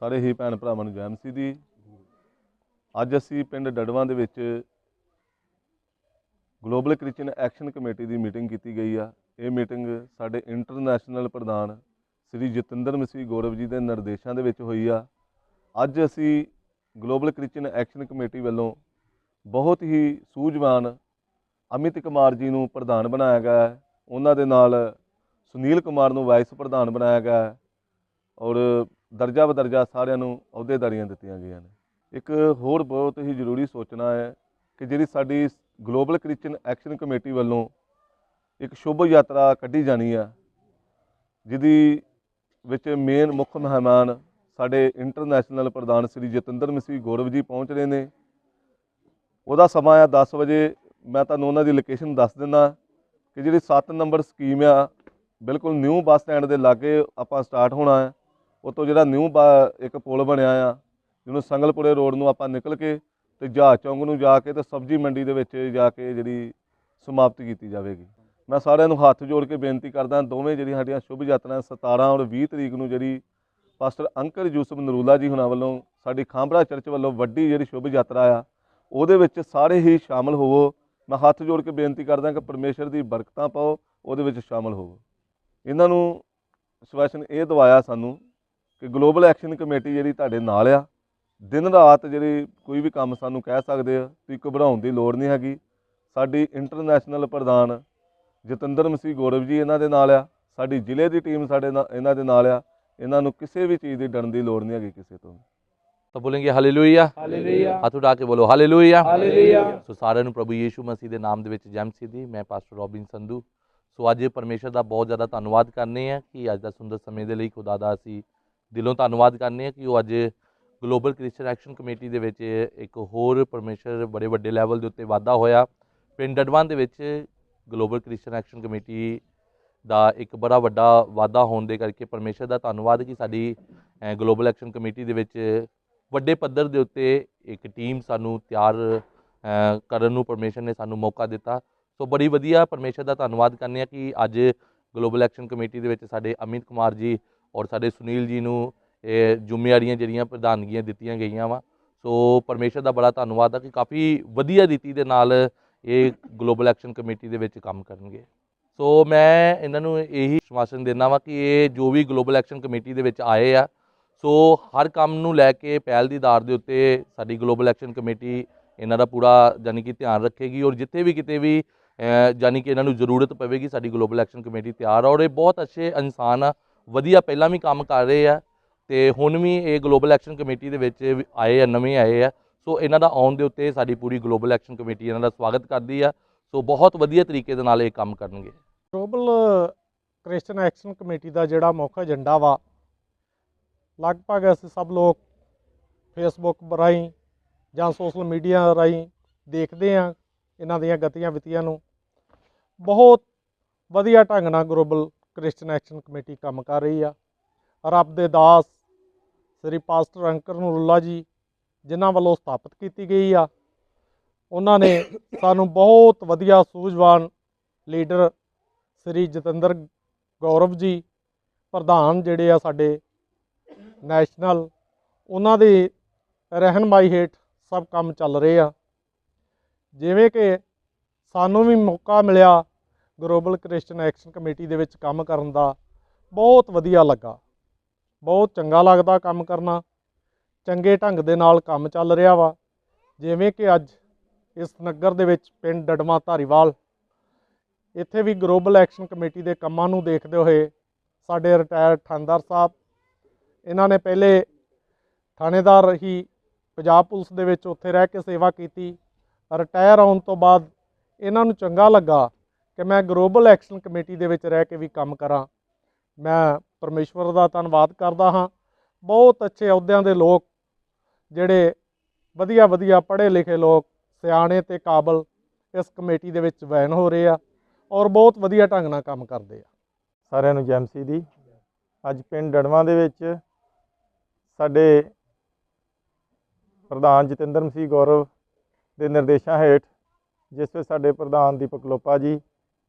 ਸਾਰੇ ਹੀ ਭੈਣ ਭਰਾਵਾਂ ਨੂੰ ਜੈ ਮਸੀਹ ਦੀ। ਅੱਜ ਅਸੀਂ ਪਿੰਡ ਡੜਵਾਂ ਦੇ ਵਿੱਚ ਗਲੋਬਲ ਕ੍ਰਿਸਚੀਅਨ ਐਕਸ਼ਨ ਕਮੇਟੀ ਦੀ ਮੀਟਿੰਗ ਕੀਤੀ ਗਈ ਆ। ਇਹ ਮੀਟਿੰਗ ਸਾਡੇ ਇੰਟਰਨੈਸ਼ਨਲ ਪ੍ਰਧਾਨ ਸ੍ਰੀ ਜਤਿੰਦਰ ਮਸੀਹ ਗੌਰਵ ਜੀ ਦੇ ਨਿਰਦੇਸ਼ਾਂ ਦੇ ਵਿੱਚ ਹੋਈ ਆ। ਅੱਜ ਅਸੀਂ ਗਲੋਬਲ ਕ੍ਰਿਸਚੀਅਨ ਐਕਸ਼ਨ ਕਮੇਟੀ ਵੱਲੋਂ ਬਹੁਤ ਹੀ ਸੂਝਵਾਨ ਅਮਿਤ ਕੁਮਾਰ ਜੀ ਨੂੰ ਪ੍ਰਧਾਨ ਬਣਾਇਆ ਗਿਆ ਹੈ। ਉਹਨਾਂ ਦੇ ਨਾਲ ਸੁਨੀਲ ਕੁਮਾਰ ਨੂੰ ਵਾਈਸ ਪ੍ਰਧਾਨ ਬਣਾਇਆ ਗਿਆ ਹੈ। ਔਰ ਦਰਜਾ ਬਦਰਜਾ ਸਾਰਿਆਂ ਨੂੰ ਅਹੁਦੇਦਾਰੀਆਂ ਦਿੱਤੀਆਂ ਗਈਆਂ ਨੇ। ਇੱਕ ਹੋਰ ਬਹੁਤ ਹੀ ਜ਼ਰੂਰੀ ਸੋਚਣਾ ਹੈ ਕਿ ਜਿਹੜੀ ਸਾਡੀ ਗਲੋਬਲ ਕ੍ਰਿਸਚੀਅਨ ਐਕਸ਼ਨ ਕਮੇਟੀ ਵੱਲੋਂ ਇੱਕ ਸ਼ੁਭ ਯਾਤਰਾ ਕੱਢੀ ਜਾਣੀ ਆ, ਜਿਹਦੀ ਵਿੱਚ ਮੇਨ ਮੁੱਖ ਮਹਿਮਾਨ ਸਾਡੇ ਇੰਟਰਨੈਸ਼ਨਲ ਪ੍ਰਧਾਨ ਸ੍ਰੀ ਜਤਿੰਦਰ ਮਸੀਹ ਗੌਰਵ ਜੀ ਪਹੁੰਚ ਰਹੇ ਨੇ। ਉਹਦਾ ਸਮਾਂ ਆ 10 ਵਜੇ। ਮੈਂ ਤੁਹਾਨੂੰ ਉਹਨਾਂ ਦੀ ਲੋਕੇਸ਼ਨ ਦੱਸ ਦਿੰਦਾ ਕਿ ਜਿਹੜੀ 7 ਨੰਬਰ ਸਕੀਮ ਆ, ਬਿਲਕੁਲ ਨਿਊ ਬੱਸ ਸਟੈਂਡ ਦੇ ਲਾਗੇ ਆਪਾਂ ਸਟਾਰਟ ਹੋਣਾ ਹੈ। ਉਤੋਂ ਜਿਹੜਾ ਨਿਊ ਇੱਕ ਪੁਲ ਬਣਿਆ ਆ, ਜਿਹਨੂੰ ਸੰਗਲਪੁਰੇ ਰੋਡ ਨੂੰ ਆਪਾਂ ਨਿਕਲ ਕੇ ਤੇ ਜਹਾਜ਼ ਚੌਂਕ ਨੂੰ ਜਾ ਕੇ ਤੇ ਸਬਜ਼ੀ ਮੰਡੀ ਦੇ ਵਿੱਚ ਜਾ ਕੇ ਜਿਹੜੀ ਸਮਾਪਤ ਕੀਤੀ ਜਾਵੇਗੀ। ਮੈਂ ਸਾਰਿਆਂ ਨੂੰ ਹੱਥ ਜੋੜ ਕੇ ਬੇਨਤੀ ਕਰਦਾ, ਦੋਵੇਂ ਜਿਹੜੀਆਂ ਸਾਡੀਆਂ ਸ਼ੁਭ ਯਾਤਰਾ 17 ਔਰ 20 ਤਰੀਕ ਨੂੰ ਜਿਹੜੀ ਪਾਸਟਰ ਅੰਕਲ ਯੂਸਫ ਨਰੂਲਾ ਜੀ ਹੁਣਾਂ ਵੱਲੋਂ ਸਾਡੀ ਖਾਂਬੜਾ ਚਰਚ ਵੱਲੋਂ ਵੱਡੀ ਜਿਹੜੀ ਸ਼ੁਭ ਯਾਤਰਾ ਆ, ਉਹਦੇ ਵਿੱਚ ਸਾਰੇ ਹੀ ਸ਼ਾਮਲ ਹੋਵੋ। ਮੈਂ ਹੱਥ ਜੋੜ ਕੇ ਬੇਨਤੀ ਕਰਦਾ ਕਿ ਪਰਮੇਸ਼ਰ ਦੀ ਬਰਕਤਾਂ ਪਾਓ, ਉਹਦੇ ਵਿੱਚ ਸ਼ਾਮਲ ਹੋਵੋ। ਇਹਨਾਂ ਨੂੰ ਸਵੈਸ਼ਨ ਇਹ ਦਵਾਇਆ ਸਾਨੂੰ ਕਿ ਗਲੋਬਲ ਐਕਸ਼ਨ ਕਮੇਟੀ ਜਿਹੜੀ ਤੁਹਾਡੇ ਨਾਲ ਆ ਦਿਨ ਰਾਤ ਜਿਹੜੀ ਕੋਈ ਵੀ ਕੰਮ ਸਾਨੂੰ ਕਹਿ ਸਕਦੇ ਆ ਤੁਸੀਂ ਘਬਰਾਉਣ ਦੀ ਲੋੜ ਨਹੀਂ ਹੈਗੀ। ਸਾਡੀ ਇੰਟਰਨੈਸ਼ਨਲ ਪ੍ਰਧਾਨ ਜਤਿੰਦਰ ਮਸੀਹ ਗੌਰਵ ਜੀ ਇਹਨਾਂ ਦੇ ਨਾਲ ਆ ਸਾਡੀ ਜ਼ਿਲ੍ਹੇ ਦੀ ਟੀਮ ਸਾਡੇ ਨਾਲ ਇਹਨਾਂ ਦੇ ਨਾਲ ਆ ਇਹਨਾਂ ਨੂੰ ਕਿਸੇ ਵੀ ਚੀਜ਼ ਦੀ ਡਰਨ ਦੀ ਲੋੜ ਨਹੀਂ ਹੈਗੀ ਕਿਸੇ ਤੋਂ ਤਾਂ ਬੋलेंगे ਹਾਲੇਲੂਇਆ ਹਾਲੇਲੂਇਆ ਹੱਥ ਉਠਾ ਕੇ ਬੋਲੋ ਹਾਲੇਲੂਇਆ ਹਾਲੇਲੂਇਆ ਸੋ ਸਾਰਿਆਂ ਨੂੰ ਪ੍ਰਭੂ ਯੀਸ਼ੂ ਮਸੀਹ ਦੇ ਨਾਮ ਦੇ ਵਿੱਚ ਜੈ ਮਸੀਹ ਦੀ ਮੈਂ ਪਾਸਟਰ ਰੋਬਿਨ ਸੰਧੂ ਸੋ ਅੱਜ ਪਰਮੇਸ਼ਰ ਦਾ ਬਹੁਤ ਜ਼ਿਆਦਾ ਧੰਨਵਾਦ ਕਰਨੇ ਆ ਕਿ ਅੱਜ ਦਾ ਸੁੰਦਰ ਸਮੇਂ ਦੇ ਲਈ ਖੁਦਾ ਦਾ ਅਸੀਂ ਦਿਲੋਂ ਧੰਨਵਾਦ ਕਰਨੇ ਆ ਕਿ ਉਹ ਅੱਜ ਗਲੋਬਲ ਕ੍ਰਿਸਚੀਅਨ ਐਕਸ਼ਨ ਕਮੇਟੀ ਦੇ ਵਿੱਚ ਇੱਕ ਹੋਰ ਪਰਮੇਸ਼ਰ ਬੜੇ ਵੱਡੇ ਲੈਵਲ ਦੇ ਉੱਤੇ ਵਾਧਾ ਹੋਇਆ। ਪਿੰਡ ਡਡਵਾਨ ਦੇ ਵਿੱਚ ਗਲੋਬਲ ਕ੍ਰਿਸਚੀਅਨ ਐਕਸ਼ਨ ਕਮੇਟੀ ਦਾ ਇੱਕ ਬੜਾ ਵੱਡਾ ਵਾਧਾ ਹੋਣ ਦੇ ਕਰਕੇ ਪਰਮੇਸ਼ਰ ਦਾ ਧੰਨਵਾਦ ਕਿ ਸਾਡੀ ਗਲੋਬਲ ਐਕਸ਼ਨ ਕਮੇਟੀ ਦੇ ਵਿੱਚ ਵੱਡੇ ਪੱਧਰ ਦੇ ਉੱਤੇ ਇੱਕ ਟੀਮ ਸਾਨੂੰ ਤਿਆਰ ਕਰਨ ਨੂੰ ਪਰਮੇਸ਼ਰ ਨੇ ਸਾਨੂੰ ਮੌਕਾ ਦਿੱਤਾ। ਸੋ ਬੜੀ ਵਧੀਆ ਪਰਮੇਸ਼ਰ ਦਾ ਧੰਨਵਾਦ ਕਰਨੇ ਆ ਕਿ ਅੱਜ ਗਲੋਬਲ ਐਕਸ਼ਨ ਕਮੇਟੀ ਦੇ ਵਿੱਚ ਸਾਡੇ ਅਮਿਤ ਕੁਮਾਰ ਜੀ ਔਰ ਸਾਡੇ ਸੁਨੀਲ ਜੀ ਨੂੰ ਇਹ ਜ਼ਿੰਮੇਵਾਰੀਆਂ ਜਿਹੜੀਆਂ ਪ੍ਰਧਾਨਗੀਆਂ ਦਿੱਤੀਆਂ ਗਈਆਂ ਵਾ। ਸੋ ਪਰਮੇਸ਼ਰ ਦਾ ਬੜਾ ਧੰਨਵਾਦ ਆ ਕਿ ਕਾਫੀ ਵਧੀਆ ਰੀਤੀ ਦੇ ਨਾਲ ਇਹ ਗਲੋਬਲ ਐਕਸ਼ਨ ਕਮੇਟੀ ਦੇ ਵਿੱਚ ਕੰਮ ਕਰਨਗੇ। ਸੋ ਮੈਂ ਇਹਨਾਂ ਨੂੰ ਇਹੀ ਸ਼ਵਾਸਨ ਦਿੰਦਾ ਵਾਂ ਕਿ ਇਹ ਜੋ ਵੀ ਗਲੋਬਲ ਐਕਸ਼ਨ ਕਮੇਟੀ ਦੇ ਵਿੱਚ ਆਏ ਆ ਸੋ ਹਰ ਕੰਮ ਨੂੰ ਲੈ ਕੇ ਪਹਿਲ ਦੀ ਦਾਰ ਦੇ ਉੱਤੇ ਸਾਡੀ ਗਲੋਬਲ ਐਕਸ਼ਨ ਕਮੇਟੀ ਇਹਨਾਂ ਦਾ ਪੂਰਾ ਯਾਨੀ ਕਿ ਧਿਆਨ ਰੱਖੇਗੀ ਔਰ ਜਿੱਥੇ ਵੀ ਕਿਤੇ ਵੀ ਅ, ਕਿ ਇਹਨਾਂ ਨੂੰ ਜ਼ਰੂਰਤ ਪਵੇਗੀ ਸਾਡੀ ਗਲੋਬਲ ਐਕਸ਼ਨ ਕਮੇਟੀ ਤਿਆਰ ਆ ਔਰ ਇਹ ਬਹੁਤ ਅੱਛੇ ਇਨਸਾਨ ਆ। ਵਧੀਆ ਪਹਿਲਾਂ ਵੀ ਕੰਮ ਕਰ ਰਹੇ ਆ ਤੇ ਹੁਣ ਵੀ ਇਹ ਗਲੋਬਲ ਐਕਸ਼ਨ ਕਮੇਟੀ ਦੇ ਵਿੱਚ ਵੀ ਆਏ ਆ, ਨਵੇਂ ਆਏ ਆ। ਸੋ ਇਹਨਾਂ ਦਾ ਆਉਣ ਦੇ ਉੱਤੇ ਸਾਡੀ ਪੂਰੀ ਗਲੋਬਲ ਐਕਸ਼ਨ ਕਮੇਟੀ ਇਹਨਾਂ ਦਾ ਸਵਾਗਤ ਕਰਦੀ ਆ। ਸੋ ਬਹੁਤ ਵਧੀਆ ਤਰੀਕੇ ਦੇ ਨਾਲ ਇਹ ਕੰਮ ਕਰਨਗੇ। ਗਲੋਬਲ ਕ੍ਰਿਸਚਨ ਐਕਸ਼ਨ ਕਮੇਟੀ ਦਾ ਜਿਹੜਾ ਮੁੱਖ ਏਜੰਡਾ ਵਾ, ਲਗਭਗ ਅਸੀਂ ਸਭ ਲੋਕ ਫੇਸਬੁੱਕ ਰਾਹੀਂ ਜਾਂ ਸੋਸ਼ਲ ਮੀਡੀਆ ਰਾਹੀਂ ਦੇਖਦੇ ਆ ਇਹਨਾਂ ਦੀਆਂ ਗਤੀਆਂ ਵਿਤੀਆਂ ਨੂੰ। ਬਹੁਤ ਵਧੀਆ ਢੰਗ ਨਾਲ ਗਲੋਬਲ ਕ੍ਰਿਸਚਨ ਐਕਸ਼ਨ ਕਮੇਟੀ ਕੰਮ ਕਰ ਰਹੀ ਆ। ਰੱਬ ਦੇ ਦਾਸ ਸ੍ਰੀ ਪਾਸਟਰ ਅੰਕਰ ਨੂਰੁੱਲਾ ਜੀ, ਜਿਨ੍ਹਾਂ ਵੱਲੋਂ ਸਥਾਪਿਤ ਕੀਤੀ ਗਈ ਆ, ਉਹਨਾਂ ਨੇ ਸਾਨੂੰ ਬਹੁਤ ਵਧੀਆ ਸੂਝਵਾਨ ਲੀਡਰ ਸ੍ਰੀ ਜਤਿੰਦਰ ਗੌਰਵ ਜੀ, ਪ੍ਰਧਾਨ ਜਿਹੜੇ ਆ ਸਾਡੇ ਨੈਸ਼ਨਲ, ਉਹਨਾਂ ਦੀ ਰਹਿਨਮਾਈ ਹੇਠ ਸਭ ਕੰਮ ਚੱਲ ਰਹੇ ਆ। ਜਿਵੇਂ ਕਿ ਸਾਨੂੰ ਵੀ ਮੌਕਾ ਮਿਲਿਆ ਗਲੋਬਲ ਕ੍ਰਿਸਚਨ ਐਕਸ਼ਨ ਕਮੇਟੀ ਦੇ ਵਿੱਚ ਕੰਮ ਕਰਨ ਦਾ ਬਹੁਤ ਵਧੀਆ ਲੱਗਾ। ਬਹੁਤ ਚੰਗਾ ਲੱਗਦਾ ਕੰਮ ਕਰਨਾ। ਚੰਗੇ ਢੰਗ ਦੇ ਨਾਲ ਕੰਮ ਚੱਲ ਰਿਹਾ ਵਾ। ਜਿਵੇਂ ਕਿ ਅੱਜ ਇਸ ਨਗਰ ਦੇ ਵਿੱਚ ਪਿੰਡ ਡਡਮਾ ਧਾਰੀਵਾਲ। ਇੱਥੇ ਵੀ ਗਲੋਬਲ ਐਕਸ਼ਨ ਕਮੇਟੀ ਦੇ ਕੰਮਾਂ ਨੂੰ ਦੇਖਦੇ ਹੋਏ ਸਾਡੇ ਰਿਟਾਇਰਡ ਥਾਣੇਦਾਰ ਸਾਹਿਬ, ਇਹਨਾਂ ਨੇ ਪਹਿਲੇ ਥਾਣੇਦਾਰ ਹੀ ਪੰਜਾਬ ਪੁਲਿਸ ਦੇ ਵਿੱਚ ਉੱਥੇ ਰਹਿ ਕੇ ਸੇਵਾ ਕੀਤੀ। ਰਿਟਾਇਰ ਹੋਣ ਤੋਂ ਬਾਅਦ ਇਹਨਾਂ ਨੂੰ ਚੰਗਾ ਲੱਗਾ। ਕਿ ਮੈਂ ਗਲੋਬਲ ਐਕਸ਼ਨ ਕਮੇਟੀ ਦੇ ਵਿੱਚ ਰਹਿ ਕੇ ਵੀ ਕੰਮ ਕਰਾਂ। ਮੈਂ ਪਰਮੇਸ਼ਵਰ ਦਾ ਧੰਨਵਾਦ ਕਰਦਾ ਹਾਂ। ਬਹੁਤ ਅੱਛੇ ਅਹੁਦਿਆਂ ਦੇ ਲੋਕ, ਜਿਹੜੇ ਵਧੀਆ ਵਧੀਆ ਪੜ੍ਹੇ ਲਿਖੇ ਲੋਕ, ਸਿਆਣੇ ਤੇ ਕਾਬਲ ਇਸ ਕਮੇਟੀ ਦੇ ਵਿੱਚ ਵੈਨ ਹੋ ਰਹੇ ਆ ਔਰ ਬਹੁਤ ਵਧੀਆ ਢੰਗ ਨਾਲ ਕੰਮ ਕਰਦੇ ਆ। ਸਾਰਿਆਂ ਨੂੰ ਜੈਮਸੀ ਦੀ ਅੱਜ ਪਿੰਡ ਡੜਵਾਂ ਦੇ ਵਿੱਚ ਸਾਡੇ ਪ੍ਰਧਾਨ ਜਤਿੰਦਰ ਸਿੰਘ ਗੌਰਵ ਦੇ ਨਿਰਦੇਸ਼ਾਂ ਹੇਠ, ਜਿਸ ਵਿੱਚ ਸਾਡੇ ਪ੍ਰਧਾਨ ਦੀਪਕ ਲੋਪਾ ਜੀ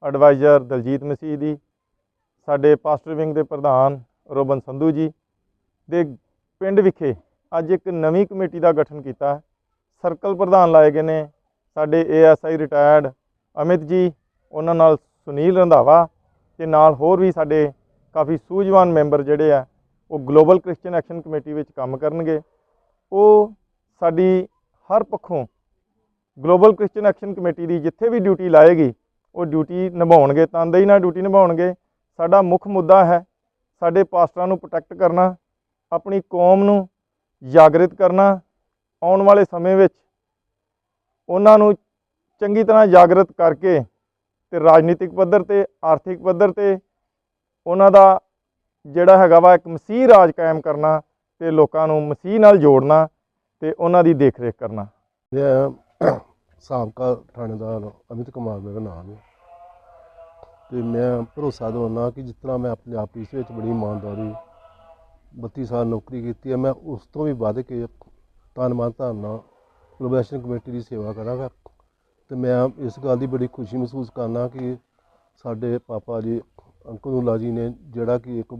ਐਡਵਾਈਜ਼ਰ ਦਲਜੀਤ ਮਸੀਹ ਦੀ ਸਾਡੇ ਪਾਸਟਰ ਵਿੰਗ ਦੇ ਪ੍ਰਧਾਨ ਰੋਬਨ ਸੰਧੂ ਜੀ ਦੇ ਪਿੰਡ ਵਿਖੇ ਅੱਜ ਇੱਕ ਨਵੀਂ ਕਮੇਟੀ ਦਾ ਗਠਨ ਕੀਤਾ ਸਰਕਲ ਪ੍ਰਧਾਨ ਲਾਏ ਗਏ ਨੇ ਸਾਡੇ ਏਐਸਆਈ ਰਿਟਾਇਰਡ ਅਮਿਤ ਜੀ, ਉਹਨਾਂ ਨਾਲ ਸੁਨੀਲ ਰੰਧਾਵਾ ਤੇ ਨਾਲ ਹੋਰ ਵੀ ਸਾਡੇ ਕਾਫੀ ਸੂਝਵਾਨ ਮੈਂਬਰ ਜਿਹੜੇ ਆ, ਉਹ ਗਲੋਬਲ ਕ੍ਰਿਸਚੀਅਨ ਐਕਸ਼ਨ ਕਮੇਟੀ ਵਿੱਚ ਕੰਮ ਕਰਨਗੇ। ਉਹ ਸਾਡੀ ਹਰ ਪੱਖੋਂ ਗਲੋਬਲ ਕ੍ਰਿਸਚੀਅਨ ਐਕਸ਼ਨ ਕਮੇਟੀ ਦੀ ਜਿੱਥੇ ਵੀ ਡਿਊਟੀ ਲਾਏਗੀ ਉਹ ਡਿਊਟੀ ਨਿਭਾਉਣਗੇ ਤਨਦੇਹੀ ਨਾਲ ਡਿਊਟੀ ਨਿਭਾਉਣਗੇ। ਸਾਡਾ ਮੁੱਖ ਮੁੱਦਾ ਹੈ ਸਾਡੇ ਪਾਸਟਰਾਂ ਨੂੰ ਪ੍ਰੋਟੈਕਟ ਕਰਨਾ, ਆਪਣੀ ਕੌਮ ਨੂੰ ਜਾਗਰਿਤ ਕਰਨਾ। ਆਉਣ ਵਾਲੇ ਸਮੇਂ ਵਿੱਚ ਉਹਨਾਂ ਨੂੰ ਚੰਗੀ ਤਰ੍ਹਾਂ ਜਾਗਰਿਤ ਕਰਕੇ ਤੇ ਰਾਜਨੀਤਿਕ ਪੱਧਰ ਤੇ, ਆਰਥਿਕ ਪੱਧਰ ਤੇ ਉਹਨਾਂ ਦਾ ਜਿਹੜਾ ਹੈਗਾ ਵਾ ਇੱਕ ਮਸੀਹ ਰਾਜ ਕਾਇਮ ਕਰਨਾ ਤੇ ਲੋਕਾਂ ਨੂੰ ਮਸੀਹ ਨਾਲ ਜੋੜਨਾ ਤੇ ਉਹਨਾਂ ਦੀ ਦੇਖਰੇਖ ਕਰਨਾ। ਸਾਬਕਾ ਥਾਣੇਦਾਰ ਅਮਿਤ ਕੁਮਾਰ ਮੇਰਾ ਨਾਮ ਹੈ। ਤੇ ਮੈਂ ਭਰੋਸਾ ਦਿਵਾਉਂਦਾ ਕਿ ਜਿਸ ਤਰ੍ਹਾਂ ਮੈਂ ਆਪਣੇ ਆਫਿਸ ਵਿੱਚ ਬੜੀ ਇਮਾਨਦਾਰੀ 32 ਸਾਲ ਨੌਕਰੀ ਕੀਤੀ ਹੈ, ਮੈਂ ਉਸ ਤੋਂ ਵੀ ਵੱਧ ਕੇ ਧੰਨਵਾਦ ਧਾਰਨਾ ਗਲੋਬਲਾਈਜੇਸ਼ਨ ਕਮੇਟੀ ਦੀ ਸੇਵਾ ਕਰਾਂਗਾ। ਤੇ ਮੈਂ ਇਸ ਗੱਲ ਦੀ ਬੜੀ ਖੁਸ਼ੀ ਮਹਿਸੂਸ ਕਰਨਾ ਕਿ ਸਾਡੇ ਪਾਪਾ ਜੀ ਅੰਕੁਲੁੱਲਾ ਜੀ ਨੇ ਜਿਹੜਾ ਕਿ ਇੱਕ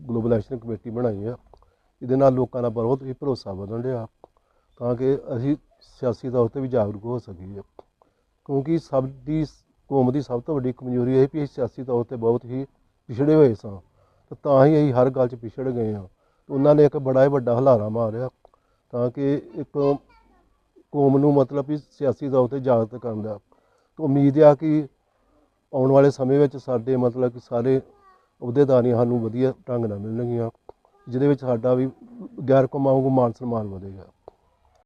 ਗਲੋਬਲ ਐਕਸ਼ਨ ਕਮੇਟੀ ਬਣਾਈ ਹੈ, ਇਹਦੇ ਨਾਲ ਲੋਕਾਂ ਦਾ ਬਹੁਤ ਹੀ ਭਰੋਸਾ ਵਧਣ ਰਿਹਾ ਤਾਂ ਕਿ ਅਸੀਂ ਸਿਆਸੀ ਤੌਰ ਤੇ ਵੀ ਜਾਗਰੂਕ ਹੋ ਸਕੀਏ ਕਿਉਂਕਿ ਸਭ ਦੀ ਕੌਮ ਦੀ ਸਭ ਤੋਂ ਵੱਡੀ ਕਮਜ਼ੋਰੀ ਇਹ ਵੀ ਅਸੀਂ ਸਿਆਸੀ ਤੌਰ ਤੇ ਬਹੁਤ ਹੀ ਪਿਛੜੇ ਹੋਏ ਸਾਂ। ਤੇ ਤਾਂ ਹੀ ਅਸੀਂ ਹਰ ਗੱਲ 'ਚ ਪਿਛੜ ਗਏ ਹਾਂ। ਉਹਨਾਂ ਨੇ ਇੱਕ ਬੜਾ ਹੀ ਵੱਡਾ ਹਲਾਰਾ ਮਾਰਿਆ ਤਾਂ ਕਿ ਇੱਕ ਕੌਮ ਨੂੰ ਮਤਲਬ ਵੀ ਸਿਆਸੀ ਤੌਰ ਤੇ ਜਾਗਰੂਕ ਕਰਨ ਦਾ। ਤੇ ਉਮੀਦ ਆ ਕਿ ਆਉਣ ਵਾਲੇ ਸਮੇਂ ਵਿੱਚ ਸਾਡੇ ਮਤਲਬ ਕਿ ਸਾਰੇ ਅਹੁਦੇਦਾਰੀਆਂ ਸਾਨੂੰ ਵਧੀਆ ਢੰਗ ਨਾਲ ਮਿਲਣਗੀਆਂ, ਜਿਹਦੇ ਵਿੱਚ ਸਾਡਾ ਵੀ ਗੈਰ ਕੌਮਾਂ ਵਾਂਗੂ ਮਾਨ ਸਨਮਾਨ ਵਧੇਗਾ।